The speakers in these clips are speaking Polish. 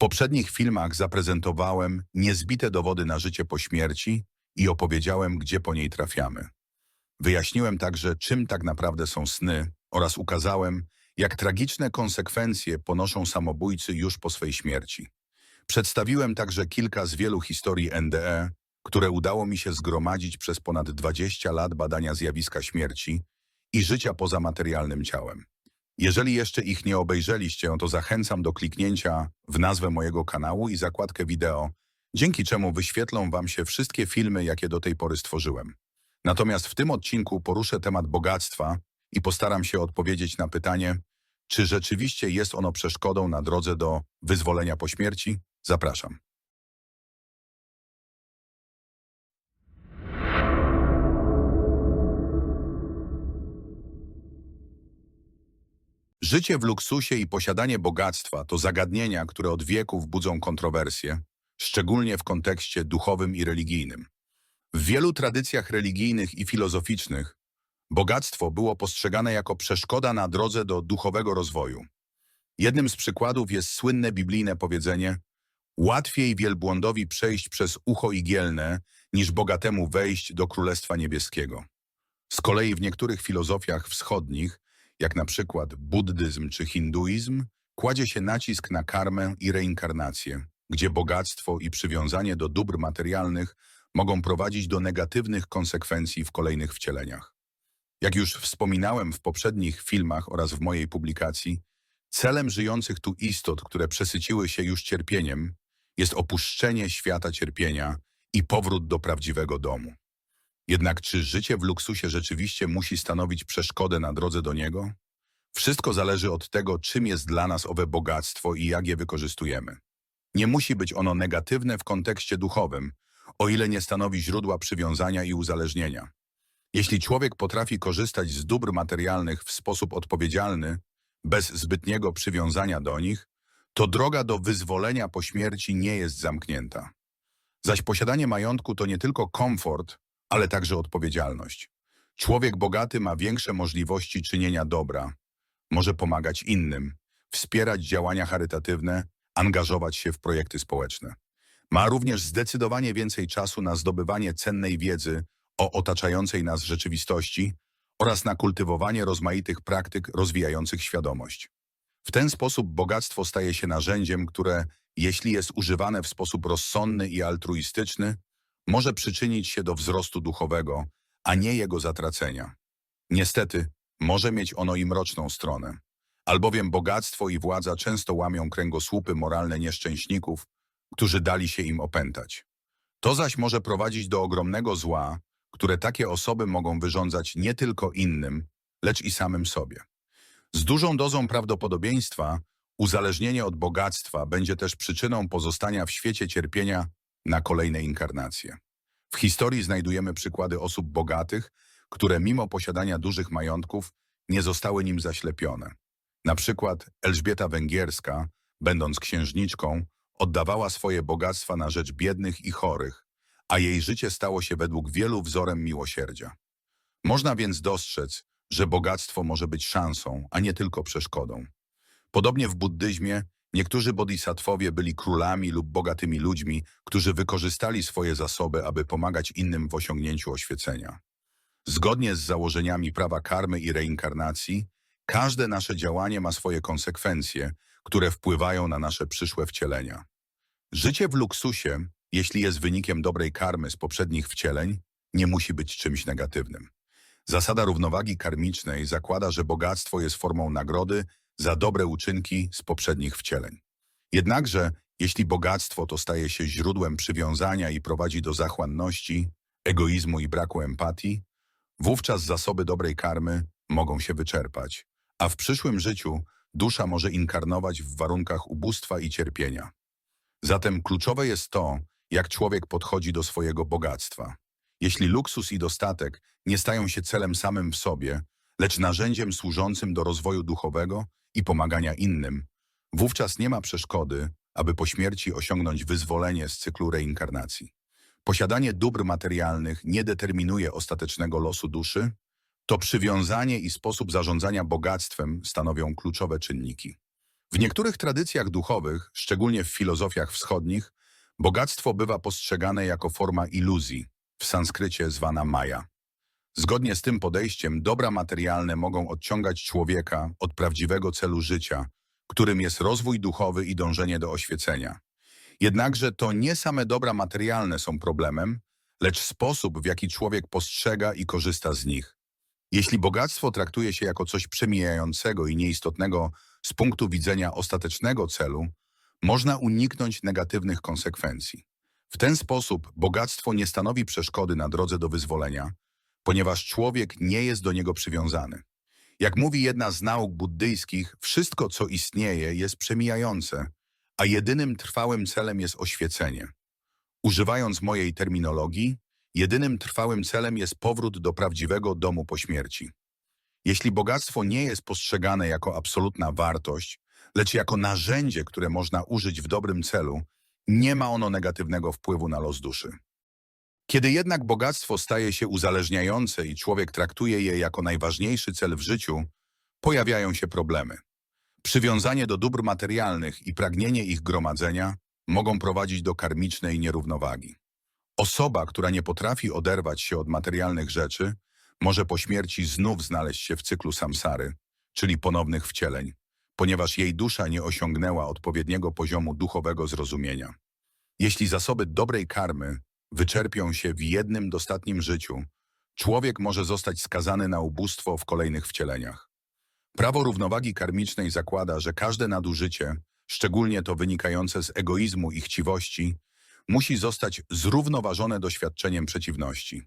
poprzednich filmach zaprezentowałem niezbite dowody na życie po śmierci i opowiedziałem, gdzie po niej trafiamy. Wyjaśniłem także, czym tak naprawdę są sny oraz ukazałem, jak tragiczne konsekwencje ponoszą samobójcy już po swej śmierci. Przedstawiłem także kilka z wielu historii NDE, które udało mi się zgromadzić przez ponad 20 lat badania zjawiska śmierci i życia poza materialnym ciałem. Jeżeli jeszcze ich nie obejrzeliście, to zachęcam do kliknięcia w nazwę mojego kanału i zakładkę wideo, dzięki czemu wyświetlą Wam się wszystkie filmy, jakie do tej pory stworzyłem. Natomiast w tym odcinku poruszę temat bogactwa i postaram się odpowiedzieć na pytanie, czy rzeczywiście jest ono przeszkodą na drodze do wyzwolenia po śmierci? Zapraszam. Życie w luksusie i posiadanie bogactwa to zagadnienia, które od wieków budzą kontrowersje, szczególnie w kontekście duchowym i religijnym. W wielu tradycjach religijnych i filozoficznych bogactwo było postrzegane jako przeszkoda na drodze do duchowego rozwoju. Jednym z przykładów jest słynne biblijne powiedzenie Łatwiej wielbłądowi przejść przez ucho igielne, niż bogatemu wejść do Królestwa Niebieskiego. Z kolei w niektórych filozofiach wschodnich, jak na przykład buddyzm czy hinduizm, kładzie się nacisk na karmę i reinkarnację, gdzie bogactwo i przywiązanie do dóbr materialnych mogą prowadzić do negatywnych konsekwencji w kolejnych wcieleniach. Jak już wspominałem w poprzednich filmach oraz w mojej publikacji, celem żyjących tu istot, które przesyciły się już cierpieniem, jest opuszczenie świata cierpienia i powrót do prawdziwego domu. Jednak czy życie w luksusie rzeczywiście musi stanowić przeszkodę na drodze do niego? Wszystko zależy od tego, czym jest dla nas owe bogactwo i jak je wykorzystujemy. Nie musi być ono negatywne w kontekście duchowym, o ile nie stanowi źródła przywiązania i uzależnienia. Jeśli człowiek potrafi korzystać z dóbr materialnych w sposób odpowiedzialny, bez zbytniego przywiązania do nich, to droga do wyzwolenia po śmierci nie jest zamknięta. Zaś posiadanie majątku to nie tylko komfort, ale także odpowiedzialność. Człowiek bogaty ma większe możliwości czynienia dobra, może pomagać innym, wspierać działania charytatywne, angażować się w projekty społeczne. Ma również zdecydowanie więcej czasu na zdobywanie cennej wiedzy o otaczającej nas rzeczywistości oraz na kultywowanie rozmaitych praktyk rozwijających świadomość. W ten sposób bogactwo staje się narzędziem, które, jeśli jest używane w sposób rozsądny i altruistyczny, może przyczynić się do wzrostu duchowego, a nie jego zatracenia. Niestety, może mieć ono i mroczną stronę, albowiem bogactwo i władza często łamią kręgosłupy moralne nieszczęśników, którzy dali się im opętać. To zaś może prowadzić do ogromnego zła, które takie osoby mogą wyrządzać nie tylko innym, lecz i samym sobie. Z dużą dozą prawdopodobieństwa uzależnienie od bogactwa będzie też przyczyną pozostania w świecie cierpienia na kolejne inkarnacje. W historii znajdujemy przykłady osób bogatych, które mimo posiadania dużych majątków nie zostały nim zaślepione. Na przykład Elżbieta Węgierska, będąc księżniczką, oddawała swoje bogactwa na rzecz biednych i chorych, a jej życie stało się według wielu wzorem miłosierdzia. Można więc dostrzec, że bogactwo może być szansą, a nie tylko przeszkodą. Podobnie w buddyzmie niektórzy bodhisattwowie byli królami lub bogatymi ludźmi, którzy wykorzystali swoje zasoby, aby pomagać innym w osiągnięciu oświecenia. Zgodnie z założeniami prawa karmy i reinkarnacji, każde nasze działanie ma swoje konsekwencje, które wpływają na nasze przyszłe wcielenia. Życie w luksusie, jeśli jest wynikiem dobrej karmy z poprzednich wcieleń, nie musi być czymś negatywnym. Zasada równowagi karmicznej zakłada, że bogactwo jest formą nagrody za dobre uczynki z poprzednich wcieleń. Jednakże, jeśli bogactwo to staje się źródłem przywiązania i prowadzi do zachłanności, egoizmu i braku empatii, wówczas zasoby dobrej karmy mogą się wyczerpać, a w przyszłym życiu dusza może inkarnować w warunkach ubóstwa i cierpienia. Zatem kluczowe jest to, jak człowiek podchodzi do swojego bogactwa. Jeśli luksus i dostatek nie stają się celem samym w sobie, lecz narzędziem służącym do rozwoju duchowego i pomagania innym, wówczas nie ma przeszkody, aby po śmierci osiągnąć wyzwolenie z cyklu reinkarnacji. Posiadanie dóbr materialnych nie determinuje ostatecznego losu duszy, to przywiązanie i sposób zarządzania bogactwem stanowią kluczowe czynniki. W niektórych tradycjach duchowych, szczególnie w filozofiach wschodnich, bogactwo bywa postrzegane jako forma iluzji, w sanskrycie zwana maja. Zgodnie z tym podejściem dobra materialne mogą odciągać człowieka od prawdziwego celu życia, którym jest rozwój duchowy i dążenie do oświecenia. Jednakże to nie same dobra materialne są problemem, lecz sposób, w jaki człowiek postrzega i korzysta z nich. Jeśli bogactwo traktuje się jako coś przemijającego i nieistotnego z punktu widzenia ostatecznego celu, można uniknąć negatywnych konsekwencji. W ten sposób bogactwo nie stanowi przeszkody na drodze do wyzwolenia, ponieważ człowiek nie jest do niego przywiązany. Jak mówi jedna z nauk buddyjskich, wszystko, co istnieje, jest przemijające, a jedynym trwałym celem jest oświecenie. Używając mojej terminologii, jedynym trwałym celem jest powrót do prawdziwego domu po śmierci. Jeśli bogactwo nie jest postrzegane jako absolutna wartość, lecz jako narzędzie, które można użyć w dobrym celu, nie ma ono negatywnego wpływu na los duszy. Kiedy jednak bogactwo staje się uzależniające i człowiek traktuje je jako najważniejszy cel w życiu, pojawiają się problemy. Przywiązanie do dóbr materialnych i pragnienie ich gromadzenia mogą prowadzić do karmicznej nierównowagi. Osoba, która nie potrafi oderwać się od materialnych rzeczy, może po śmierci znów znaleźć się w cyklu samsary, czyli ponownych wcieleń, ponieważ jej dusza nie osiągnęła odpowiedniego poziomu duchowego zrozumienia. Jeśli zasoby dobrej karmy wyczerpią się w jednym dostatnim życiu, człowiek może zostać skazany na ubóstwo w kolejnych wcieleniach. Prawo równowagi karmicznej zakłada, że każde nadużycie, szczególnie to wynikające z egoizmu i chciwości, musi zostać zrównoważone doświadczeniem przeciwności.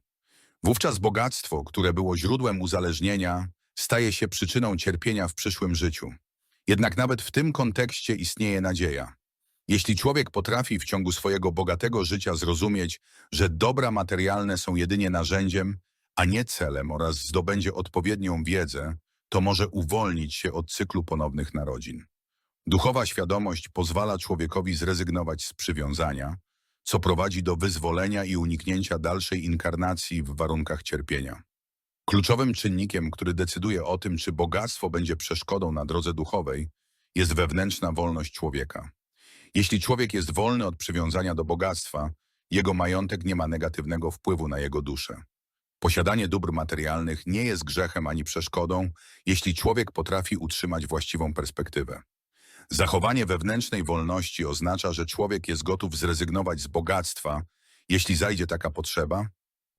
Wówczas bogactwo, które było źródłem uzależnienia, staje się przyczyną cierpienia w przyszłym życiu. Jednak nawet w tym kontekście istnieje nadzieja. Jeśli człowiek potrafi w ciągu swojego bogatego życia zrozumieć, że dobra materialne są jedynie narzędziem, a nie celem oraz zdobędzie odpowiednią wiedzę, to może uwolnić się od cyklu ponownych narodzin. Duchowa świadomość pozwala człowiekowi zrezygnować z przywiązania, co prowadzi do wyzwolenia i uniknięcia dalszej inkarnacji w warunkach cierpienia. Kluczowym czynnikiem, który decyduje o tym, czy bogactwo będzie przeszkodą na drodze duchowej, jest wewnętrzna wolność człowieka. Jeśli człowiek jest wolny od przywiązania do bogactwa, jego majątek nie ma negatywnego wpływu na jego duszę. Posiadanie dóbr materialnych nie jest grzechem ani przeszkodą, jeśli człowiek potrafi utrzymać właściwą perspektywę. Zachowanie wewnętrznej wolności oznacza, że człowiek jest gotów zrezygnować z bogactwa, jeśli zajdzie taka potrzeba,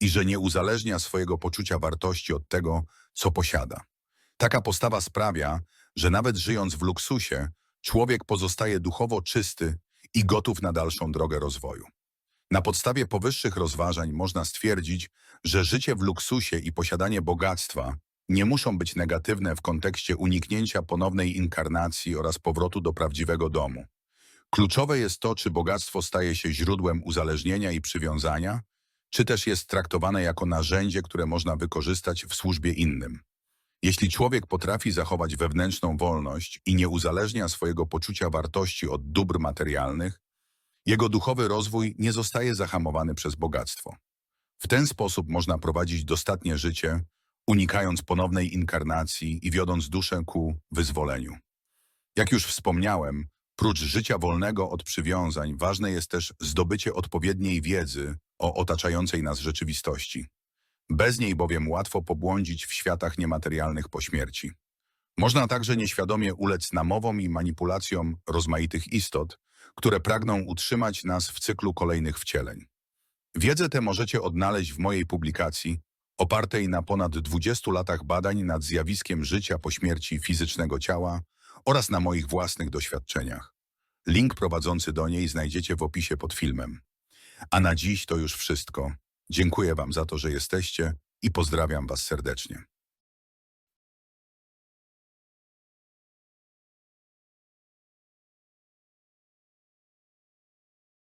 i że nie uzależnia swojego poczucia wartości od tego, co posiada. Taka postawa sprawia, że nawet żyjąc w luksusie, człowiek pozostaje duchowo czysty i gotów na dalszą drogę rozwoju. Na podstawie powyższych rozważań można stwierdzić, że życie w luksusie i posiadanie bogactwa nie muszą być negatywne w kontekście uniknięcia ponownej inkarnacji oraz powrotu do prawdziwego domu. Kluczowe jest to, czy bogactwo staje się źródłem uzależnienia i przywiązania, czy też jest traktowane jako narzędzie, które można wykorzystać w służbie innym. Jeśli człowiek potrafi zachować wewnętrzną wolność i nie uzależnia swojego poczucia wartości od dóbr materialnych, jego duchowy rozwój nie zostaje zahamowany przez bogactwo. W ten sposób można prowadzić dostatnie życie, unikając ponownej inkarnacji i wiodąc duszę ku wyzwoleniu. Jak już wspomniałem, prócz życia wolnego od przywiązań, ważne jest też zdobycie odpowiedniej wiedzy o otaczającej nas rzeczywistości. Bez niej bowiem łatwo pobłądzić w światach niematerialnych po śmierci. Można także nieświadomie ulec namowom i manipulacjom rozmaitych istot, które pragną utrzymać nas w cyklu kolejnych wcieleń. Wiedzę tę możecie odnaleźć w mojej publikacji opartej na ponad 20 latach badań nad zjawiskiem życia po śmierci fizycznego ciała oraz na moich własnych doświadczeniach. Link prowadzący do niej znajdziecie w opisie pod filmem. A na dziś to już wszystko. Dziękuję Wam za to, że jesteście i pozdrawiam Was serdecznie.